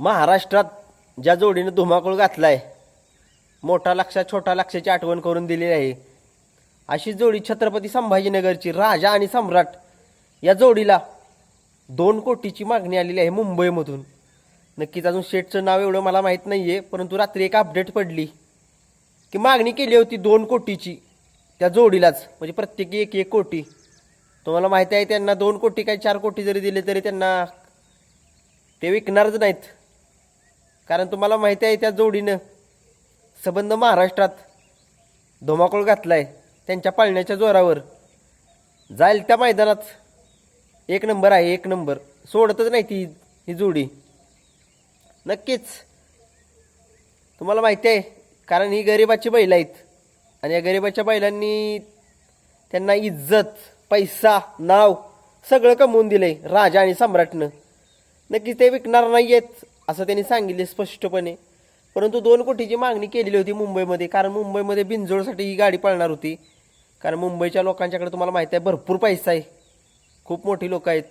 महाराष्ट्रात ज्या जोडीनं धुमाकूळ घातला आहे मोठा लक्षा छोटा लक्षाची आठवण करून दिलेली आहे. अशी जोडी छत्रपती संभाजीनगरची राजा आणि सम्राट या जोडीला दोन कोटीची मागणी आलेली आहे मुंबईमधून. नक्कीच अजून शेटचं नाव एवढं मला माहीत नाही आहे परंतु रात्री एक अपडेट पडली की मागणी केली होती दोन कोटीची त्या जोडीलाच म्हणजे प्रत्येकी एक एक कोटी. तुम्हाला माहिती आहे त्यांना दोन कोटी काय चार कोटी जरी दिले तरी त्यांना ते विकणारच नाहीत. कारण तुम्हाला माहिती आहे त्या जोडीनं सबंध महाराष्ट्रात धुमाकूळ घातलाय त्यांच्या पाळण्याच्या जोरावर. जाईल त्या मैदानात. एक नंबर आहे एक नंबर. सोडतच नाही ती ही जोडी. नक्कीच. तुम्हाला माहिती आहे कारण ही गरिबाची बैल आहेत. आणि या गरिबाच्या बैलांनी त्यांना इज्जत पैसा नाव सगळं कमवून दिलंय राजा आणि सम्राटनं. नक्कीच ते विकणार नाही आहेत असं त्यांनी सांगितले स्पष्टपणे. परंतु दोन कोटीची मागणी केलेली होती मुंबईमध्ये. कारण मुंबईमध्ये बिनजोडसाठी ही गाडी पळणार होती. कारण मुंबईच्या लोकांच्याकडे तुम्हाला माहिती आहे भरपूर पैसा आहे. खूप मोठी लोक आहेत.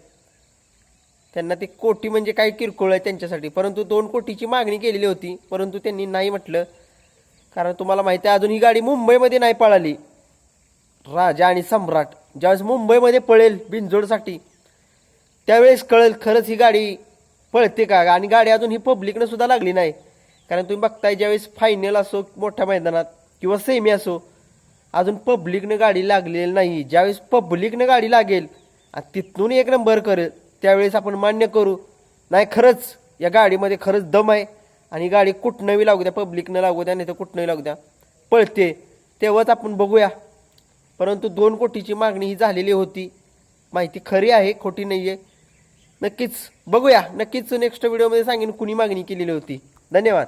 त्यांना ते कोटी म्हणजे काही किरकोळ आहे त्यांच्यासाठी. परंतु दोन कोटीची मागणी केलेली होती. परंतु त्यांनी नाही म्हटलं. कारण तुम्हाला माहिती आहे अजून ही गाडी मुंबईमध्ये नाही पळाली. राजा आणि सम्राट ज्यावेळेस मुंबईमध्ये पळेल बिनजोडसाठी त्यावेळेस कळेल खरंच ही गाडी पळते का? आणि गाडी अजून ही पब्लिकनं सुद्धा लागली नाही. कारण तुम्ही बघताय ज्यावेळेस फायनल असो मोठ्या मैदानात किंवा सेमी असो अजून पब्लिकनं गाडी लागलेली नाही. ज्यावेळेस पब्लिकनं गाडी लागेल आणि तिथून एक नंबर करेल त्यावेळेस आपण मान्य करू. नाही खरंच या गाडीमध्ये खरंच दम आहे. आणि गाडी कुठनंही लागू द्या पब्लिकनं लागू द्या नाही तर कुठनंही लागू द्या. पळते. तेव्हाच आपण बघूया. परंतु दोन कोटीची मागणी ही झालेली होती. माहिती खरी आहे खोटी नाही आहे नक्कीच बघूया. नक्कीच नेक्स्ट व्हिडिओमध्ये सांगेन कुणी मागणी केलेली होती. धन्यवाद.